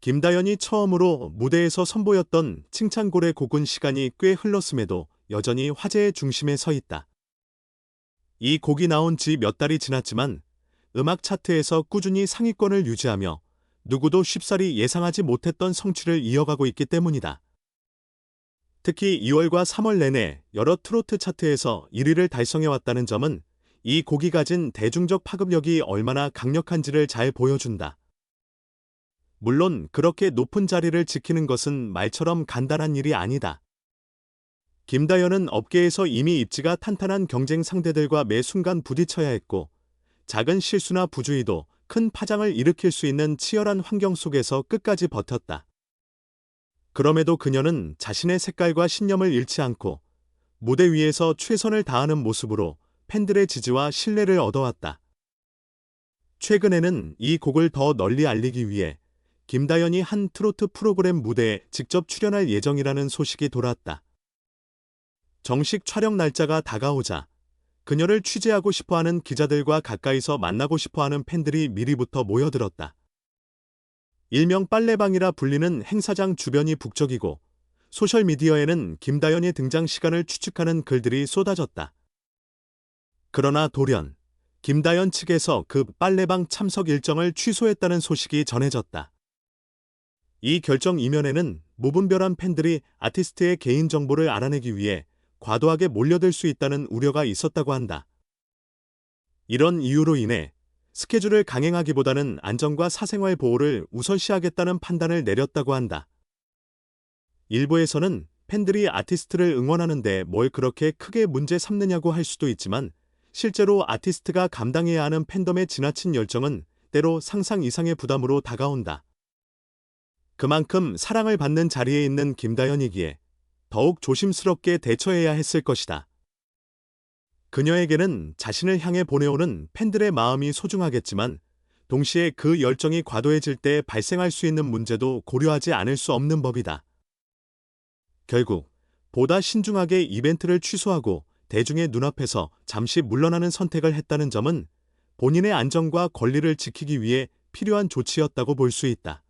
김다연이 처음으로 무대에서 선보였던 칭찬고래 곡은 시간이 꽤 흘렀음에도 여전히 화제의 중심에 서 있다. 이 곡이 나온 지 몇 달이 지났지만 음악 차트에서 꾸준히 상위권을 유지하며 누구도 쉽사리 예상하지 못했던 성취를 이어가고 있기 때문이다. 특히 2월과 3월 내내 여러 트로트 차트에서 1위를 달성해왔다는 점은 이 곡이 가진 대중적 파급력이 얼마나 강력한지를 잘 보여준다. 물론 그렇게 높은 자리를 지키는 것은 말처럼 간단한 일이 아니다. 김다연은 업계에서 이미 입지가 탄탄한 경쟁 상대들과 매 순간 부딪혀야 했고, 작은 실수나 부주의도 큰 파장을 일으킬 수 있는 치열한 환경 속에서 끝까지 버텼다. 그럼에도 그녀는 자신의 색깔과 신념을 잃지 않고 무대 위에서 최선을 다하는 모습으로 팬들의 지지와 신뢰를 얻어왔다. 최근에는 이 곡을 더 널리 알리기 위해 김다연이 한 트로트 프로그램 무대에 직접 출연할 예정이라는 소식이 돌았다. 정식 촬영 날짜가 다가오자 그녀를 취재하고 싶어하는 기자들과 가까이서 만나고 싶어하는 팬들이 미리부터 모여들었다. 일명 빨래방이라 불리는 행사장 주변이 북적이고 소셜미디어에는 김다연의 등장 시간을 추측하는 글들이 쏟아졌다. 그러나 돌연 김다연 측에서 그 빨래방 참석 일정을 취소했다는 소식이 전해졌다. 이 결정 이면에는 무분별한 팬들이 아티스트의 개인정보를 알아내기 위해 과도하게 몰려들 수 있다는 우려가 있었다고 한다. 이런 이유로 인해 스케줄을 강행하기보다는 안전과 사생활 보호를 우선시하겠다는 판단을 내렸다고 한다. 일부에서는 팬들이 아티스트를 응원하는데 뭘 그렇게 크게 문제 삼느냐고 할 수도 있지만 실제로 아티스트가 감당해야 하는 팬덤의 지나친 열정은 때로 상상 이상의 부담으로 다가온다. 그만큼 사랑을 받는 자리에 있는 김다연이기에 더욱 조심스럽게 대처해야 했을 것이다. 그녀에게는 자신을 향해 보내오는 팬들의 마음이 소중하겠지만 동시에 그 열정이 과도해질 때 발생할 수 있는 문제도 고려하지 않을 수 없는 법이다. 결국 보다 신중하게 이벤트를 취소하고 대중의 눈앞에서 잠시 물러나는 선택을 했다는 점은 본인의 안전과 권리를 지키기 위해 필요한 조치였다고 볼 수 있다.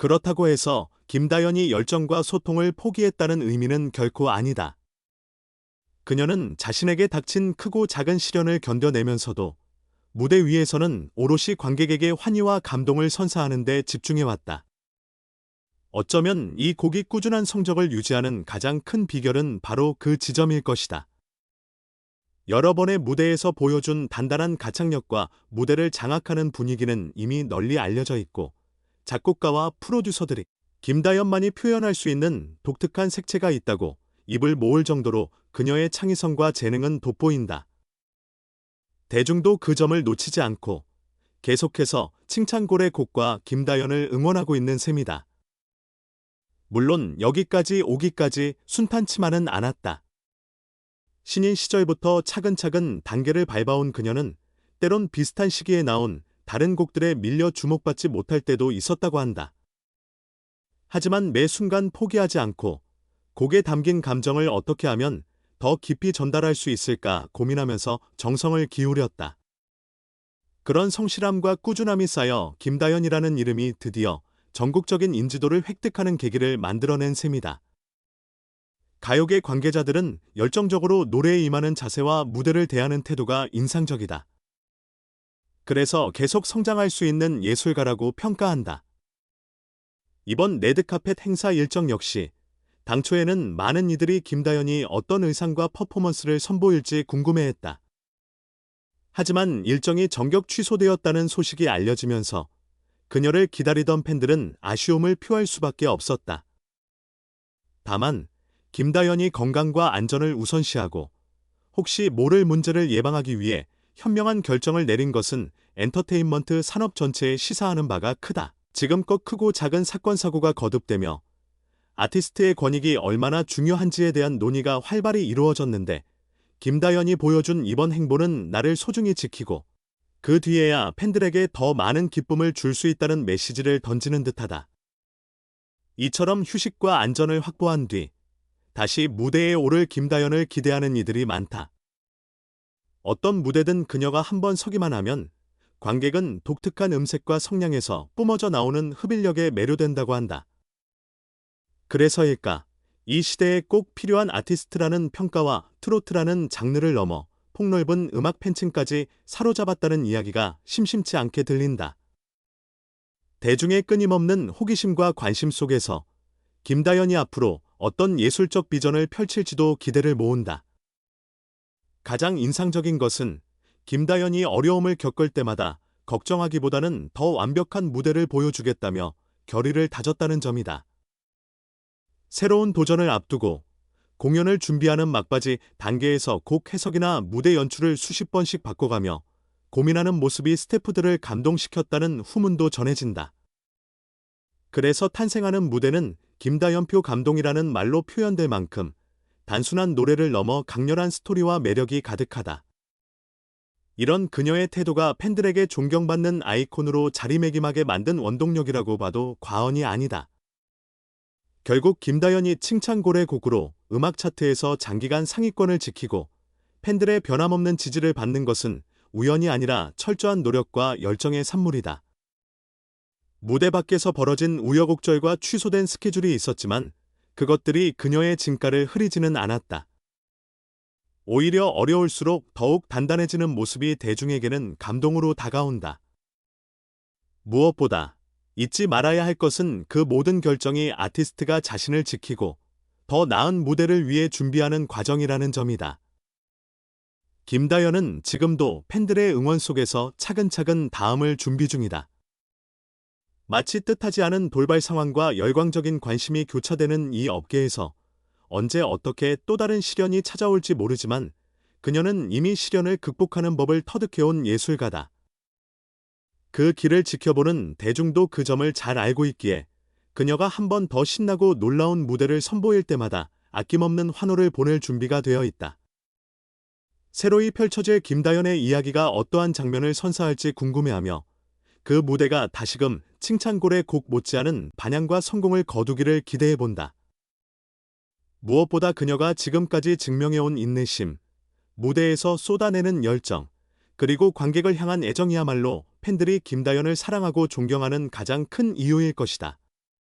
그렇다고 해서 김다연이 열정과 소통을 포기했다는 의미는 결코 아니다. 그녀는 자신에게 닥친 크고 작은 시련을 견뎌내면서도 무대 위에서는 오롯이 관객에게 환희와 감동을 선사하는 데 집중해왔다. 어쩌면 이 곡이 꾸준한 성적을 유지하는 가장 큰 비결은 바로 그 지점일 것이다. 여러 번의 무대에서 보여준 단단한 가창력과 무대를 장악하는 분위기는 이미 널리 알려져 있고 작곡가와 프로듀서들이 김다연만이 표현할 수 있는 독특한 색채가 있다고 입을 모을 정도로 그녀의 창의성과 재능은 돋보인다. 대중도 그 점을 놓치지 않고 계속해서 칭찬고래 곡과 김다연을 응원하고 있는 셈이다. 물론 여기까지 오기까지 순탄치만은 않았다. 신인 시절부터 차근차근 단계를 밟아온 그녀는 때론 비슷한 시기에 나온 다른 곡들에 밀려 주목받지 못할 때도 있었다고 한다. 하지만 매 순간 포기하지 않고 곡에 담긴 감정을 어떻게 하면 더 깊이 전달할 수 있을까 고민하면서 정성을 기울였다. 그런 성실함과 꾸준함이 쌓여 김다연이라는 이름이 드디어 전국적인 인지도를 획득하는 계기를 만들어낸 셈이다. 가요계 관계자들은 열정적으로 노래에 임하는 자세와 무대를 대하는 태도가 인상적이다. 그래서 계속 성장할 수 있는 예술가라고 평가한다. 이번 레드카펫 행사 일정 역시 당초에는 많은 이들이 김다연이 어떤 의상과 퍼포먼스를 선보일지 궁금해했다. 하지만 일정이 전격 취소되었다는 소식이 알려지면서 그녀를 기다리던 팬들은 아쉬움을 표할 수밖에 없었다. 다만 김다연이 건강과 안전을 우선시하고 혹시 모를 문제를 예방하기 위해 현명한 결정을 내린 것은 엔터테인먼트 산업 전체에 시사하는 바가 크다. 지금껏 크고 작은 사건 사고가 거듭되며 아티스트의 권익이 얼마나 중요한지에 대한 논의가 활발히 이루어졌는데 김다연이 보여준 이번 행보는 나를 소중히 지키고 그 뒤에야 팬들에게 더 많은 기쁨을 줄 수 있다는 메시지를 던지는 듯하다. 이처럼 휴식과 안전을 확보한 뒤 다시 무대에 오를 김다연을 기대하는 이들이 많다. 어떤 무대든 그녀가 한번 서기만 하면 관객은 독특한 음색과 성량에서 뿜어져 나오는 흡일력에 매료된다고 한다. 그래서일까? 이 시대에 꼭 필요한 아티스트라는 평가와 트로트라는 장르를 넘어 폭넓은 음악 팬층까지 사로잡았다는 이야기가 심심치 않게 들린다. 대중의 끊임없는 호기심과 관심 속에서 김다연이 앞으로 어떤 예술적 비전을 펼칠지도 기대를 모은다. 가장 인상적인 것은 김다연이 어려움을 겪을 때마다 걱정하기보다는 더 완벽한 무대를 보여주겠다며 결의를 다졌다는 점이다. 새로운 도전을 앞두고 공연을 준비하는 막바지 단계에서 곡 해석이나 무대 연출을 수십 번씩 바꿔가며 고민하는 모습이 스태프들을 감동시켰다는 후문도 전해진다. 그래서 탄생하는 무대는 김다연표 감동이라는 말로 표현될 만큼 단순한 노래를 넘어 강렬한 스토리와 매력이 가득하다. 이런 그녀의 태도가 팬들에게 존경받는 아이콘으로 자리매김하게 만든 원동력이라고 봐도 과언이 아니다. 결국 김다연이 칭찬고래 곡으로 음악 차트에서 장기간 상위권을 지키고 팬들의 변함없는 지지를 받는 것은 우연이 아니라 철저한 노력과 열정의 산물이다. 무대 밖에서 벌어진 우여곡절과 취소된 스케줄이 있었지만 그것들이 그녀의 진가를 흐리지는 않았다. 오히려 어려울수록 더욱 단단해지는 모습이 대중에게는 감동으로 다가온다. 무엇보다 잊지 말아야 할 것은 그 모든 결정이 아티스트가 자신을 지키고 더 나은 무대를 위해 준비하는 과정이라는 점이다. 김다연은 지금도 팬들의 응원 속에서 차근차근 다음을 준비 중이다. 마치 뜻하지 않은 돌발 상황과 열광적인 관심이 교차되는 이 업계에서 언제 어떻게 또 다른 시련이 찾아올지 모르지만 그녀는 이미 시련을 극복하는 법을 터득해온 예술가다. 그 길을 지켜보는 대중도 그 점을 잘 알고 있기에 그녀가 한 번 더 신나고 놀라운 무대를 선보일 때마다 아낌없는 환호를 보낼 준비가 되어 있다. 새로이 펼쳐질 김다연의 이야기가 어떠한 장면을 선사할지 궁금해하며 그 무대가 다시금 칭찬골의 곡 못지않은 반향과 성공을 거두기를 기대해본다. 무엇보다 그녀가 지금까지 증명해온 인내심, 무대에서 쏟아내는 열정, 그리고 관객을 향한 애정이야말로 팬들이 김다연을 사랑하고 존경하는 가장 큰 이유일 것이다.